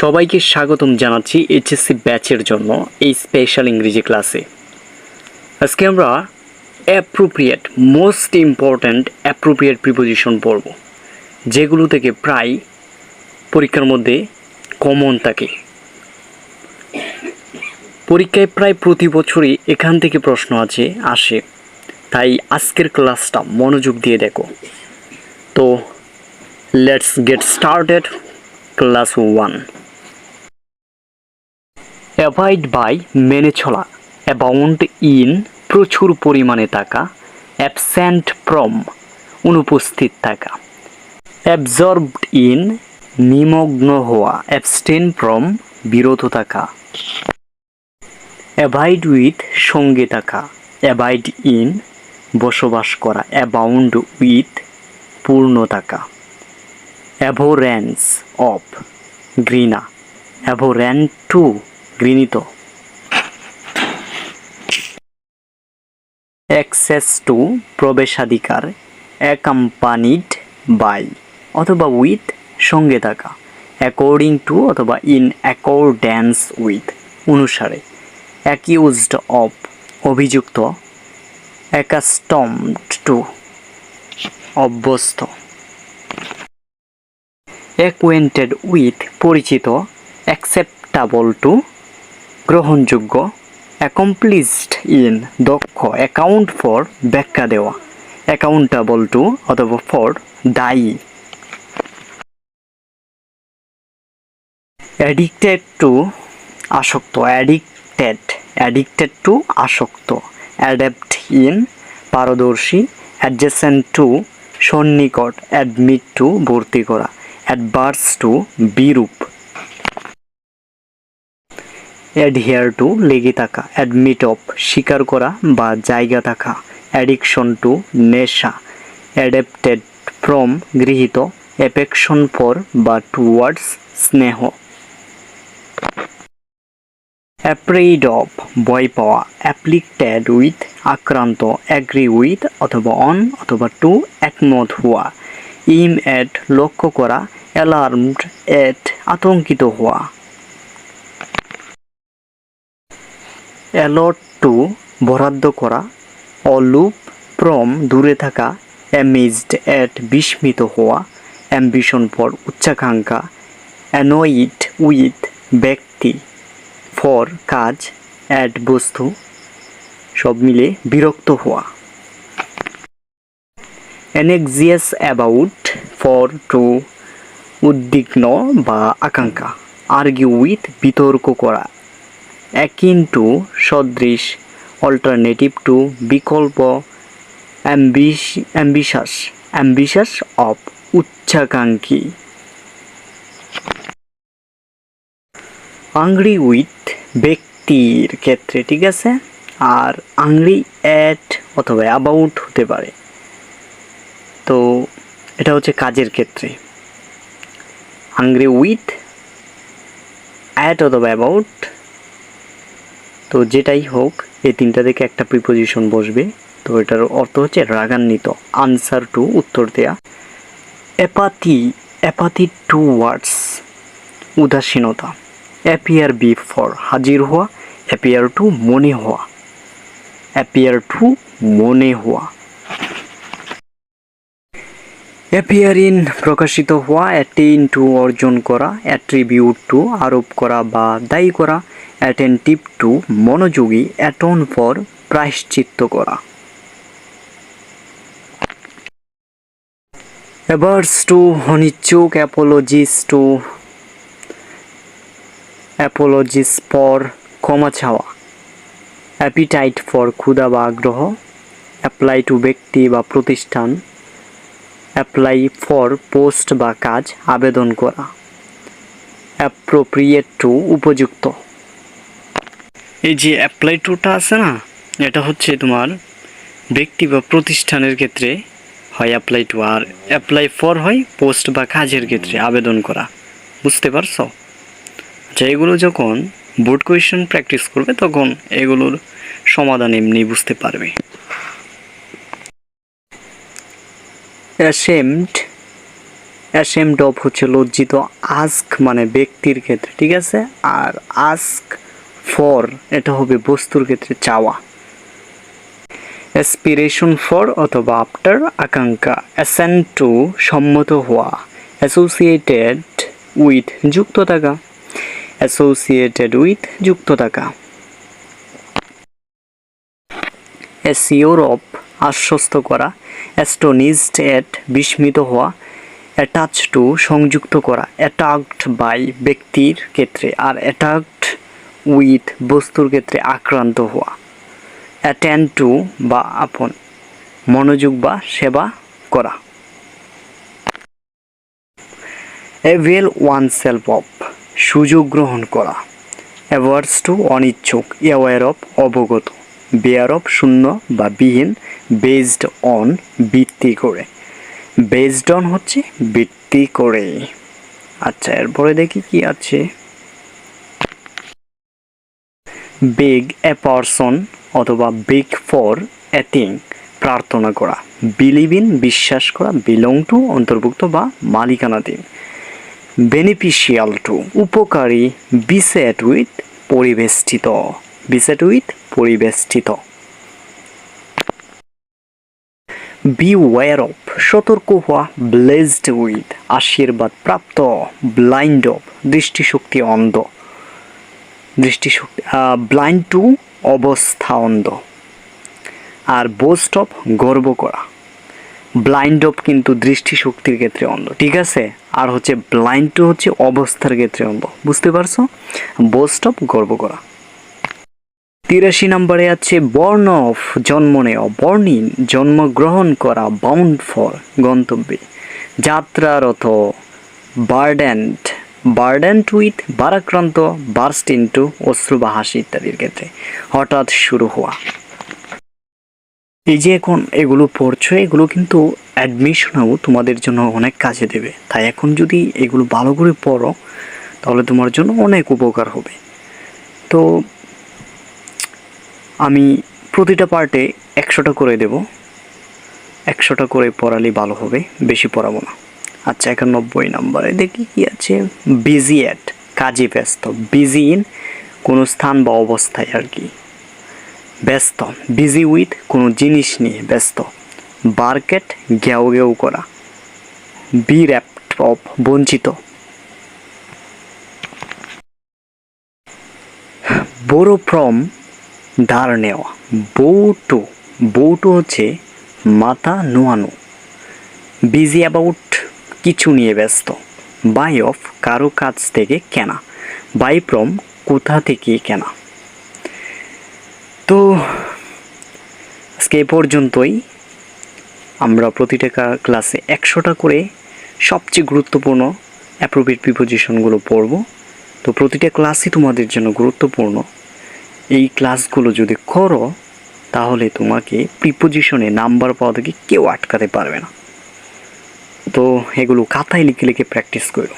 সবাইকে স্বাগতম জানাচ্ছি এইচএসসি ব্যাচের জন্য এই স্পেশাল ইংরেজি ক্লাসে আজকে আমরা appropriate most important appropriate preposition পড়ব, যেগুলো থেকে প্রায় পরীক্ষার মধ্যে কমন থাকে। পরীক্ষায় প্রায় প্রতি বছরই এখান থেকে প্রশ্ন আছে, আসে। তাই আজকের ক্লাসটা মনোযোগ দিয়ে দেখো। তো let's get started class one avoid by মেনে চলা অ্যাবাউন্ড ইন প্রচুর পরিমাণে থাকা অ্যাবসেন্ট ফ্রম অনুপস্থিত থাকা অ্যাবজর্বড ইন নিমগ্ন হওয়া অ্যাবস্টেন ফ্রম বিরত থাকা অ্যাভাইড উইথ সঙ্গে থাকা অ্যাভাইড ইন বসবাস করা অ্যাবাউন্ড উইথ পূর্ণ থাকা অ্যাভোরেন্স অফ ঘৃণা অ্যাভোরেন্ট টু ঘৃণিত। অ্যাক্সেস টু প্রবেশাধিকার অ্যাকাম্পানিড বাই অথবা উইথ সঙ্গে থাকা। অ্যাকর্ডিং টু অথবা ইন অ্যাকর্ড্যান্স উইথ অনুসারে। অ্যাকিউজড অফ অভিযুক্ত। অ্যাকাস্টমড টু অভ্যস্ত। অ্যাকোয়েন্টেড উইথ পরিচিত। অ্যাকসেপ্টাবল টু গ্রহণযোগ্য অ্যাকমপ্লিসড ইন দক্ষ অ্যাকাউন্ট ফর ব্যাখ্যা দেওয়া। অ্যাকাউন্টেবল টু অথবা ফর দায়ী। অ্যাডিক্টেড টু আসক্ত। অ্যাডিক্টেড অ্যাডিক্টেড টু আসক্ত। অ্যাডাপ্ট ইন পারদর্শী। অ্যাডজেসেন্ট টু সন্নিকট। অ্যাডমিট টু ভর্তি করা। অ্যাডভার্স টু বিরূপ। অ্যাডহিয়ার টু লেগে থাকা অ্যাডমিট অফ স্বীকার করা বা জায়গা থাকা অ্যাডিকশন টু নেশা অ্যাডাপ্টেড ফ্রম গৃহীত অ্যাপেকশন ফর বা টুয়ার্ডস স্নেহ। অ্যাপ্রেইড অফ ভয় পাওয়া অ্যাপ্লিক্টেড উইথ আক্রান্ত অ্যাগ্রি উইথ অথবা অন অথবা টু একমত হওয়া। ইম এট লক্ষ্য করা অ্যালার্মড এট আতঙ্কিত হওয়া। অ্যালট টু বরাদ্দ করা অলুপ প্রম দূরে থাকা অ্যামিজড এট বিস্মিত হওয়া অ্যাম্বিশন ফর উচ্চাকাঙ্ক্ষা অ্যানোইড উইথ ব্যক্তি ফর কাজ অ্যাড বস্তু সব মিলে বিরক্ত হওয়া। অ্যানেক্সিয়াস অ্যাবাউট ফর টু উদ্বিগ্ন বা আকাঙ্ক্ষা। আর্গিউ উইথ বিতর্ক করা। টু সদৃশ অল্টারনেটিভ টু বিকল্প অ্যাম্বিশাস অ্যাম্বিশাস অফ উচ্চাকাঙ্ক্ষী। আংরি উইথ ব্যক্তির ক্ষেত্রে, ঠিক আছে? আর আংরি অ্যাট অথবা অ্যাবাউট হতে পারে। তো এটা হচ্ছে কাজের ক্ষেত্রে। আংরি উইথ অ্যাট অথবা অ্যাবাউট তো যেটাই হোক, এই তিনটা থেকে একটা প্রিপোজিশন বসবে। তো এটার অর্থ হচ্ছে রাগান্বিত। আনসার টু উত্তর দেয়া। অ্যাপাথি অ্যাপাথি টু ওয়ার্ডস উদাসীনতা। অ্যাপিয়ার বি ফর হাজির হওয়া। অ্যাপিয়ার টু মনে হওয়া। অ্যাপিয়ার টু মনে হওয়া। অ্যাপিয়ার ইন প্রকাশিত হওয়া। অ্যাটেইন টু অর্জন করা। অ্যাট্রিবিউট টু আরোপ করা বা দায়ী করা। অ্যাটেন্টিভ টু মনোযোগী অ্যাটন ফর প্রায়শ্চিত্ত করা। অ্যাভার্স টু অনিচ্ছুক অ্যাপোলজিস টু অ্যাপোলজিস ফর ক্ষমা চাওয়া। অ্যাপিটাইট ফর ক্ষুধা বা আগ্রহ। অ্যাপ্লাই টু ব্যক্তি বা প্রতিষ্ঠান। অ্যাপ্লাই ফর পোস্ট বা কাজ, আবেদন করা। অ্যাপ্রোপ্রিয়েট টু উপযুক্ত। এই যে অ্যাপ্লাই টুটা আছে না, এটা হচ্ছে তোমার ব্যক্তি বা প্রতিষ্ঠানের ক্ষেত্রে হয় অ্যাপ্লাই টু আর অ্যাপ্লাই ফর হয় পোস্ট বা কাজের ক্ষেত্রে আবেদন করা। বুঝতে পারছ? আচ্ছা এগুলো যখন বোর্ড কোয়েশন প্র্যাকটিস করবে, তখন এগুলোর সমাধান এমনি বুঝতে পারবে। অ্যাসেমড অ্যাসেমড অফ হচ্ছে লজ্জিত আস্ক মানে ব্যক্তির ক্ষেত্রে, ঠিক আছে? আর আস্ক ফর, এটা হবে বস্তুর ক্ষেত্রে চাওয়া। অ্যাসপিরেশন ফর অথবা আফটার আকাঙ্ক্ষা। অ্যাসেন্ট টু সম্মত হওয়া। অ্যাসোসিয়েটেড উইথ যুক্ত থাকা অ্যাসোসিয়েটেড উইথ যুক্ত থাকা এসিওর অফ আশ্বস্ত করা। অ্যাস্টোনিজড এট বিস্মিত হওয়া। অ্যাটাচ টু সংযুক্ত করা। অ্যাটাকড বাই ব্যক্তির ক্ষেত্রে। আর অ্যাটাকড উইথ বস্তুর ক্ষেত্রে আক্রান্ত হওয়া। অ্যাটেন্ড টু বা আপন। মনোযোগ বা সেবা করা। Avail oneself of. সুযোগ গ্রহণ করা। অ্যাওয়ার্ডস টু অনিচ্ছুক। অ্যাওয়ার অফ অবগত। বেয়ার অফ শূন্য বা বিহীন। বেসড অন ভিত্তি করে। বেসড অন হচ্ছে ভিত্তি করে। আচ্ছা এরপরে দেখি কি আছে। বিগ এ পারসন অথবা বিগ ফর এ থিং প্রার্থনা করা। বিলিভ ইন, বিশ্বাস করা, বিলং টু, অন্তর্ভুক্ত বা মালিকানাধীন বেনিফিশিয়াল টু, উপকারী, বিসেট উইথ, পরিবেষ্টিত। বিসেট উইথ, পরিবেষ্টিত। বি ওয়ার অফ, সতর্ক হওয়া, ব্লেজড উইথ, আশীর্বাদ প্রাপ্ত, ব্লাইন্ড অফ, দৃষ্টিশক্তি অন্ধ। দৃষ্টিশক্তি ব্লাইন্ড টু অবস্থা অন্ধ আর বোস্ট অফ গর্ব করা। ব্লাইন্ড অফ কিন্তু দৃষ্টিশক্তির ক্ষেত্রে অন্ধ। ঠিক আছে? আর হচ্ছে ব্লাইন্ড টু হচ্ছে অবস্থার ক্ষেত্রে অন্ধ। বুঝতে পারছ? বোস্ট অফ গর্ব করা। তিরাশি নম্বরে আছে বর্ণ অফ জন্ম নেওয়া। বর্ণিন জন্মগ্রহণ করা বাউন্ড ফর গন্তব্যে। যাত্রারত বার্ডেন্ট বার্ডেন্ট উইথ বারাক্রান্ত বার্স্ট ইন্টু অশ্রু বা হাসি ইত্যাদির ক্ষেত্রে। হঠাৎ শুরু হওয়া। এই যে এখন এগুলো পড়ছো, এগুলো কিন্তু অ্যাডমিশনেও তোমাদের জন্য অনেক কাজে দেবে। তাই এখন যদি এগুলো ভালো করে পড়ো, তাহলে তোমার জন্য অনেক উপকার হবে। তো আমি প্রতিটা পার্টে একশোটা করে দেব। একশোটা করে পড়ালে ভালো হবে, বেশি পড়াবো না। আচ্ছা একানব্বই নম্বরে দেখি কি আছে। বিজি অ্যাট কাজে ব্যস্ত। বিজি ইন কোনো স্থান বা অবস্থায় আর কি। ব্যস্ত, বিজি উইথ কোনো জিনিস নিয়ে ব্যস্ত। বার্কেট, ঘেউ ঘেউ করা। বি র্যাপ্ট অফ বঞ্চিত। বড় ফ্রম ধার নেওয়া। বৌটু বৌটু হচ্ছে মাথা নোয়ানো। বিজি অ্যাবাউট কিছু নিয়ে ব্যস্ত। বাই অফ কারও কাছ থেকে কেনা। বাই ফ্রম কোথা থেকে কেনা। তো, আজকে এ পর্যন্তই। আমরা প্রতিটা ক্লাসে একশোটা করে সবচেয়ে গুরুত্বপূর্ণ অ্যাপ্রোপ্রিয়েট প্রিপোজিশনগুলো পড়ব। তো প্রতিটা ক্লাসই তোমাদের জন্য গুরুত্বপূর্ণ। এই ক্লাসগুলো যদি করো, তাহলে তোমাকে প্রিপোজিশনে নাম্বার পাওয়া থেকে কেউ আটকাতে পারবে না। তো এগুলো খাতায় লিখে লিখে প্র্যাকটিস করো